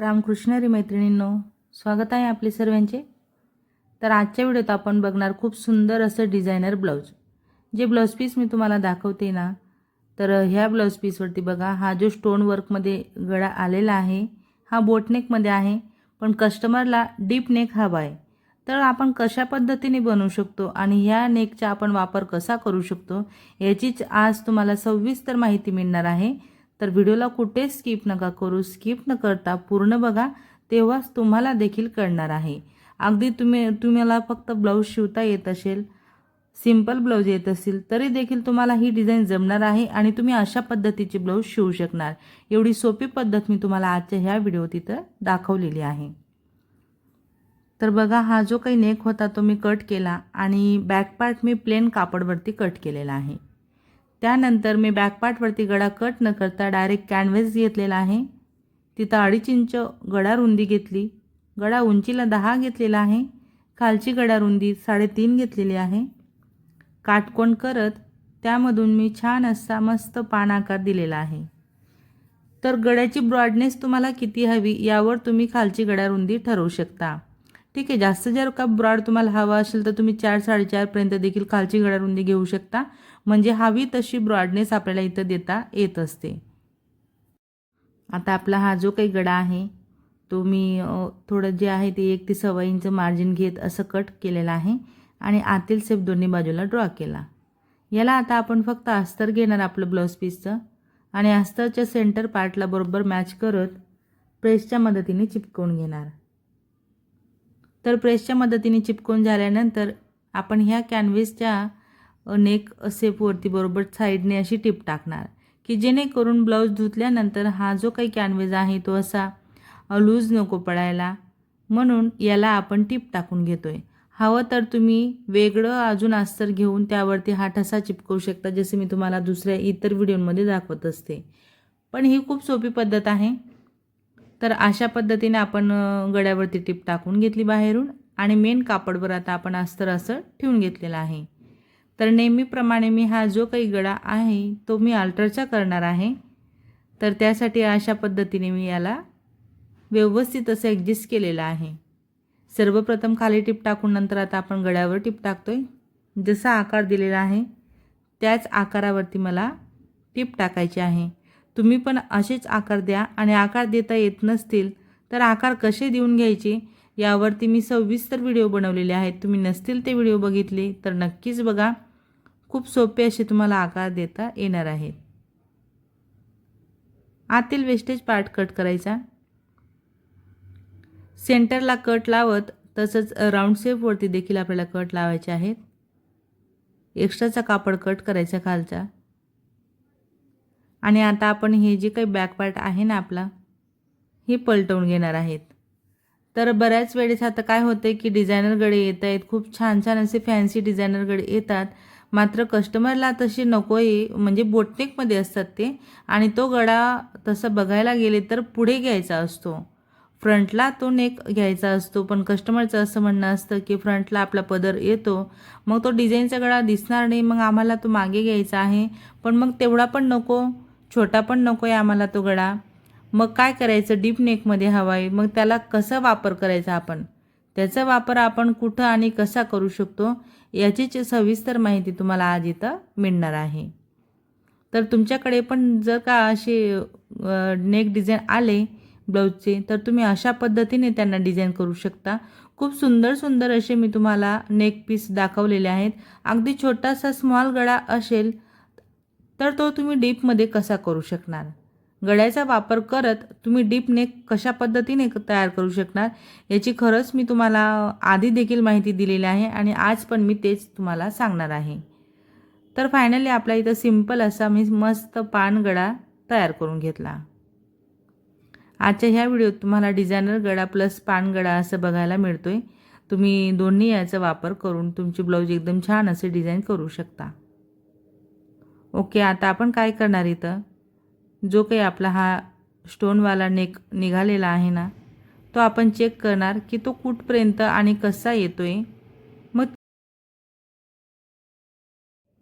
रामकृष्ण रे मैत्रिणींनो स्वागत आहे आपले सर्वांचे. तर आजच्या व्हिडिओत आपण बघणार खूप सुंदर असं डिझायनर ब्लाऊज. जे ब्लाऊज पीस मी तुम्हाला दाखवते ना तर ह्या ब्लाऊज पीसवरती बघा हा जो स्टोन वर्कमध्ये गळा आलेला आहे हा बोटनेकमध्ये आहे पण कस्टमरला डीप नेक हवा आहे. तर आपण कशा पद्धतीने बनवू शकतो आणि ह्या नेकचा आपण वापर कसा करू शकतो याचीच आज तुम्हाला सविस्तर माहिती मिळणार आहे. तर व्हिडिओला कुठेच स्किप नका करू स्किप न करता पूर्ण बघा तेव्हाच तुम्हाला देखील कळणार आहे. अगदी तुम्ही तुम्हाला फक्त ब्लाऊज शिवता येत असेल सिंपल ब्लाऊज येत असेल तरी देखील तुम्हाला ही डिझाईन जमणार आहे आणि तुम्ही अशा पद्धतीचे ब्लाऊज शिवू शकणार. एवढी सोपी पद्धत मी तुम्हाला आजच्या ह्या व्हिडिओत इथं दाखवलेली आहे. तर बघा हा जो काही नेक होता तो मी कट केला आणि बॅक पार्ट मी प्लेन कापडवरती कट केलेला आहे. त्यानंतर मी बॅकपार्टवरती गळा कट न करता डायरेक्ट कॅनव्हेस घेतलेला आहे. तिथं अडीच इंच गळा रुंदी घेतली. गळा उंचीला दहा घेतलेला आहे. खालची गळा रुंदी साडेतीन घेतलेली आहे. काटकोण करत त्यामधून मी छान असा मस्त पान आकार दिलेला आहे. तर गळ्याची ब्रॉडनेस तुम्हाला किती हवी यावर तुम्ही खालची गड्या रुंदी ठरवू शकता. ठीक आहे जास्त जर का ब्रॉड तुम्हाला हवा असेल तर तुम्ही चार साडेचारपर्यंत देखील खालची गड्या रुंदी घेऊ शकता. म्हणजे हवी तशी ब्रॉडनेस आपल्याला इथं देता येत असते. आता आपला हा जो काही गडा आहे तो मी थोडं जे आहे ते एक ते सव्वा इंच मार्जिन घेत असं कट केलेलं आहे आणि आतील सेप दोन्ही बाजूला ड्रॉ केला. याला आता आपण फक्त अस्तर घेणार आपलं ब्लाऊज पीसचं आणि अस्तरच्या सेंटर पार्टला बरोबर मॅच करत प्रेसच्या मदतीने चिपकवून घेणार. तर प्रेसच्या मदतीने चिपकून झाल्यानंतर आपण ह्या कॅनव्हिसच्या नेक सेपवरती बरोबर साईडने अशी टिप टाकणार की जेणेकरून ब्लाऊज धुतल्यानंतर हा जो काही कॅनव्हेज आहे तो असा लूज नको पडायला. म्हणून याला आपण टिप टाकून घेतोय. हवं तर तुम्ही वेगळं अजून अस्तर घेऊन त्यावरती हा ठसा चिपकवू शकता जसे मी तुम्हाला दुसऱ्या इतर व्हिडिओमध्ये दाखवत असते. पण ही खूप सोपी पद्धत आहे. तर अशा पद्धतीने आपण गड्यावरती गळ्यावरती टिप टाकून घेतली बाहेरून आणि मेन कापडवर आता आपण अस्तर असं ठेवून घेतलेलं आहे. तर नेहमीप्रमाणे मी हा जो काही गळा आहे तो मी अल्टरचा करणार आहे. तर त्यासाठी अशा पद्धतीने मी याला व्यवस्थित असं ॲडजस्ट केलेलं आहे. सर्वप्रथम खाली टिप टाकून नंतर आता आपण गळ्यावर टिप आहे जसा आकार दिलेला आहे त्याच आकारावरती मला टिप टाकायची आहे. तुम्ही पण असेच आकार द्या आणि आकार देता येत नसतील तर आकार कसे देऊन घ्यायचे यावरती मी सविस्तर व्हिडिओ बनवलेले आहेत. तुम्ही नसतील ते व्हिडिओ बघितले तर नक्कीच बघा. खूप सोपे असे तुम्हाला आकार देता येणार आहेत. आतील वेस्टेज पार्ट कट करायचा. सेंटरला कट लावत तसंच राऊंड शेपवरती देखील आपल्याला कट लावायचे आहेत. एक्स्ट्राचा कापड कट करायचा खालचा. आणि आता आपण हे जे काही बॅक पार्ट आहे ना आपला हे पलटवून घेणार आहेत. तर बऱ्याच वेळेस आता काय होतं की डिझायनरकडे येत आहेत खूप छान छान असे फॅन्सी डिझायनरकडे येतात. मात्र कस्टमरला तशी नको आहे म्हणजे बोटनेकमध्ये असतात ते. आणि तो गळा तसं बघायला गेले तर पुढे घ्यायचा असतो. फ्रंटला तो नेक घ्यायचा असतो पण कस्टमरचं असं म्हणणं असतं की फ्रंटला आपला पदर येतो. मग तो डिझाईनचा गळा दिसणार नाही मग आम्हाला तो मागे घ्यायचा आहे. पण मग तेवढा पण नको छोटा पण नको आहे आम्हाला तो गळा. मग काय करायचं डीप नेकमध्ये हवा आहे मग त्याला कसा वापर करायचा आपण? त्याचा वापर आपण कुठं आणि कसा करू शकतो याचीच सविस्तर माहिती तुम्हाला आज इथं मिळणार आहे. तर तुमच्याकडे पण जर का असे नेक डिझाईन आले ब्लाऊजचे तर तुम्ही अशा पद्धतीने त्यांना डिझाईन करू शकता. खूप सुंदर सुंदर असे मी तुम्हाला नेक पीस दाखवलेले आहेत. अगदी छोटासा स्मॉल गळा असेल तर तो तुम्ही डीपमध्ये कसा करू शकणार? गळ्याचा वापर करत तुम्ही डीप नेक कशा पद्धतीने तयार करू शकणार याची खरंच मी तुम्हाला आधी देखील माहिती दिलेली आहे आणि आज पण मी तेच तुम्हाला सांगणार आहे. तर फायनली आपल्या इथं सिंपल असा मी मस्त पानगडा तयार करून घेतला. आजच्या ह्या व्हिडिओत तुम्हाला डिझायनर गळा प्लस पानगडा असं बघायला मिळतोय. तुम्ही दोन्ही याचा वापर करून तुमची ब्लाऊज एकदम छान असे डिझाईन करू शकता. ओके आता आपण काय करणार इथं? जो काही आपला हा स्टोनवाला नेक निघालेला आहे ना तो आपण चेक करणार की तो कुठपर्यंत आणि कसा येतो आहे मग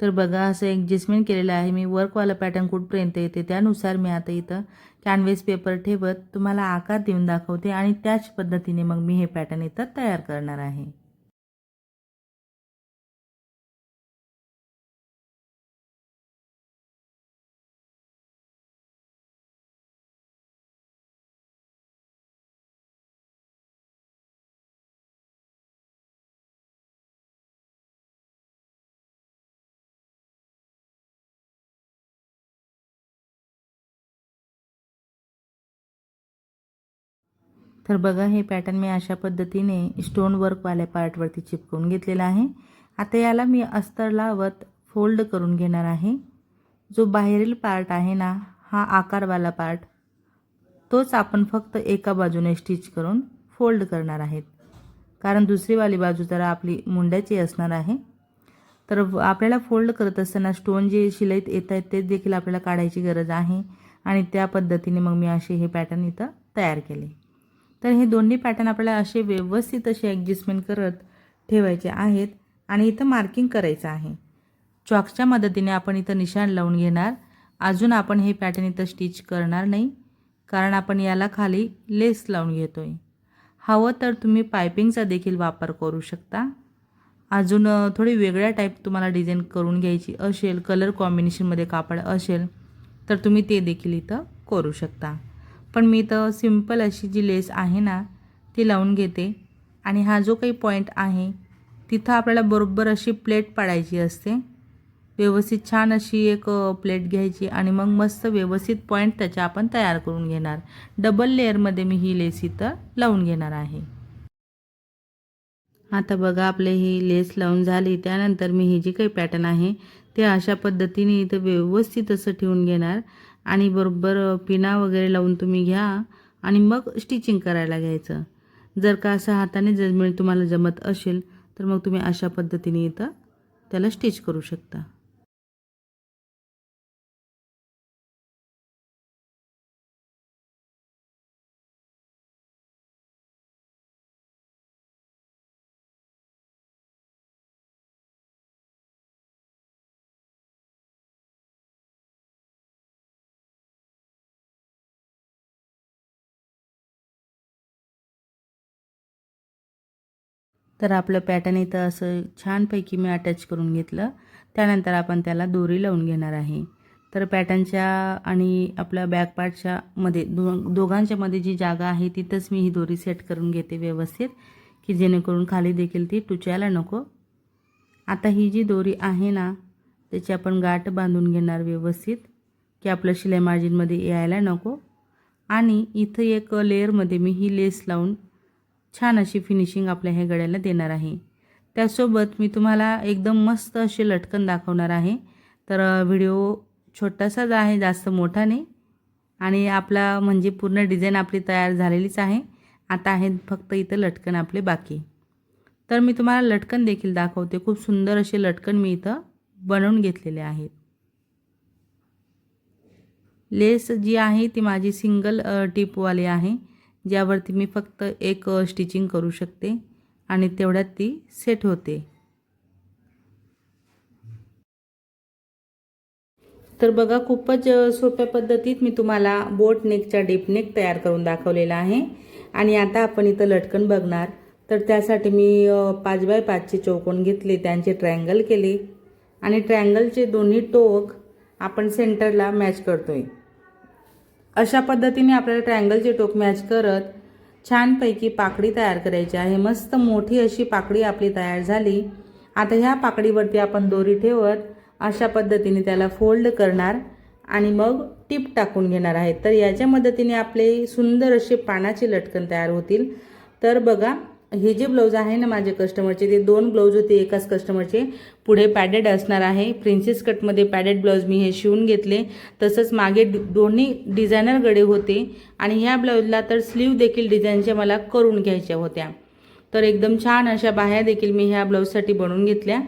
तर बघा असं ॲडजस्टमेंट केलेलं आहे. मी वर्कवाला पॅटर्न कुठपर्यंत येते त्यानुसार मी आता इथं कॅनव्हेस पेपर ठेवत तुम्हाला आकार देऊन दाखवते आणि त्याच पद्धतीने मग मी हे पॅटर्न इथं तयार करणार आहे. तर बघा हे पॅटर्न मी अशा पद्धतीने स्टोन वर्कवाल्या पार्टवरती चिपकवून घेतलेला आहे. आता याला मी अस्तर लावत फोल्ड करून घेणार आहे. जो बाहेरील पार्ट आहे ना हा आकारवाला पार्ट तोच आपण फक्त एका बाजूने स्टिच करून फोल्ड करणार आहेत. कारण दुसरीवाली बाजू जरा आपली मुंड्याची असणार आहे. तर आपल्याला फोल्ड करत असताना स्टोन जे शिलाईत येत आहेत ते देखील आपल्याला काढायची गरज आहे. आणि त्या पद्धतीने मग मी असे हे पॅटर्न इथं तयार केले. तर हे दोन्ही पॅटर्न आपल्याला असे व्यवस्थित असे ॲडजस्टमेंट करत ठेवायचे आहेत आणि इथं मार्किंग करायचं आहे. चॉक्सच्या मदतीने आपण इथं निशाण लावून घेणार. अजून आपण हे पॅटर्न इथं स्टिच करणार नाही कारण आपण याला खाली लेस लावून घेतो आहे हवं तर तुम्ही पायपिंगचा देखील वापर करू शकता. अजून थोडी वेगळ्या टाईप तुम्हाला डिझाईन करून घ्यायची असेल कलर कॉम्बिनेशनमध्ये कापड असेल तर तुम्ही ते देखील इथं करू शकता. पण मी तर सिंपल अशी जी लेस आहे ना ती लावून घेते. आणि हा जो काही पॉईंट आहे तिथं आपल्याला बरोबर अशी प्लेट पाडायची असते. व्यवस्थित छान अशी एक प्लेट घ्यायची आणि मग मस्त व्यवस्थित पॉईंट त्याच्या आपण तयार करून घेणार. डबल लेअरमध्ये मी ही लेस इथं लावून घेणार आहे. आता बघा आपले ही लेस लावून झाली. त्यानंतर मी ही जी काही पॅटर्न आहे ते अशा पद्धतीने इथं व्यवस्थित असं ठेवून घेणार. आणि बरोबर पिना वगैरे लावून तुम्ही घ्या आणि मग स्टिचिंग करायला घ्यायचं. जर का असं हाताने जर तुम्हाला जमत असेल तर मग तुम्ही अशा पद्धतीने इथं त्याला स्टिच करू शकता. तर आपलं पॅटर्न इथं असं छानपैकी मी अटॅच करून घेतलं. त्यानंतर आपण त्याला दोरी लावून घेणार आहे. तर पॅटर्नच्या आणि आपल्या बॅक पार्टच्या मध्ये दो दोघांच्या मध्ये जी जागा आहे तिथंच मी ही दोरी सेट करून घेते व्यवस्थित की जेणेकरून खाली देखील ती टुचायला नको. आता ही जी दोरी आहे ना त्याची आपण गाठ बांधून घेणार व्यवस्थित की आपलं शिलाई मार्जिनमध्ये यायला नको. आणि इथं एक लेअरमध्ये मी ही लेस लावून छान अशी फिनिशिंग आपल्या ह्या गळ्याला देणार आहे. त्यासोबत मी तुम्हाला एकदम मस्त असे लटकन दाखवणार आहे. तर व्हिडिओ छोटासाच आहे जास्त मोठा नाही. आणि आपला म्हणजे पूर्ण डिझाईन आपली तयार झालेलीच आहे. आता आहे फक्त इथं लटकन आपले बाकी. तर मी तुम्हाला लटकन देखील दाखवते. खूप सुंदर असे लटकन मी इथं बनवून घेतलेले आहेत. लेस जी आहे ती माझी सिंगल टिपवाली आहे. ज्यावरती मी फक्त एक स्टिचिंग करू शकते आणि तेवढ्यात ती सेट होते. तर बघा खूपच सोप्या पद्धतीत मी तुम्हाला बोट नेकचा डीप नेक तयार करून दाखवलेला आहे. आणि आता आपण इथं लटकन बघणार. तर त्यासाठी मी पाच बाय पाचचे चौकोन घेतले त्यांचे ट्रायंगल केले. आणि ट्रायंगलचे दोन्ही टोक आपण सेंटरला मॅच करतोय. अशा पद्धतीने आपल्याला ट्रँगलचे टोक मॅच करत छानपैकी पाकडी तयार करायची आहे. मस्त मोठी अशी पाकडी आपली तयार झाली. आता ह्या पाकडीवरती आपण दोरी ठेवत अशा पद्धतीने त्याला फोल्ड करणार आणि मग टीप टाकून घेणार आहे. तर याच्या मदतीने आपले सुंदर असे पानाचे लटकन तयार होतील. तर बघा हे जे ब्लाऊज आहे ना माझे कस्टमरचे ते दोन ब्लाऊज होते एकाच कस्टमरचे. पुढे पॅडेड असणार आहे. प्रिन्सेस कटमध्ये पॅडेड ब्लाऊज मी हे शिवून घेतले. तसंच मागे दोन्ही डिझायनर गडे होते. आणि ह्या ब्लाऊजला तर स्लीव देखील डिझाईनच्या मला करून घ्यायच्या होत्या. तर एकदम छान अशा बाह्या देखील मी ह्या ब्लाऊजसाठी बनवून घेतल्या.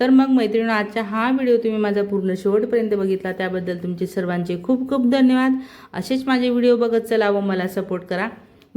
तर मग मैत्रिणी आजचा हा व्हिडिओ तुम्ही माझा पूर्ण शेवटपर्यंत बघितला. त्याबद्दल तुमचे सर्वांचे खूप खूप धन्यवाद. असेच माझे व्हिडिओ बघत चला व मला सपोर्ट करा.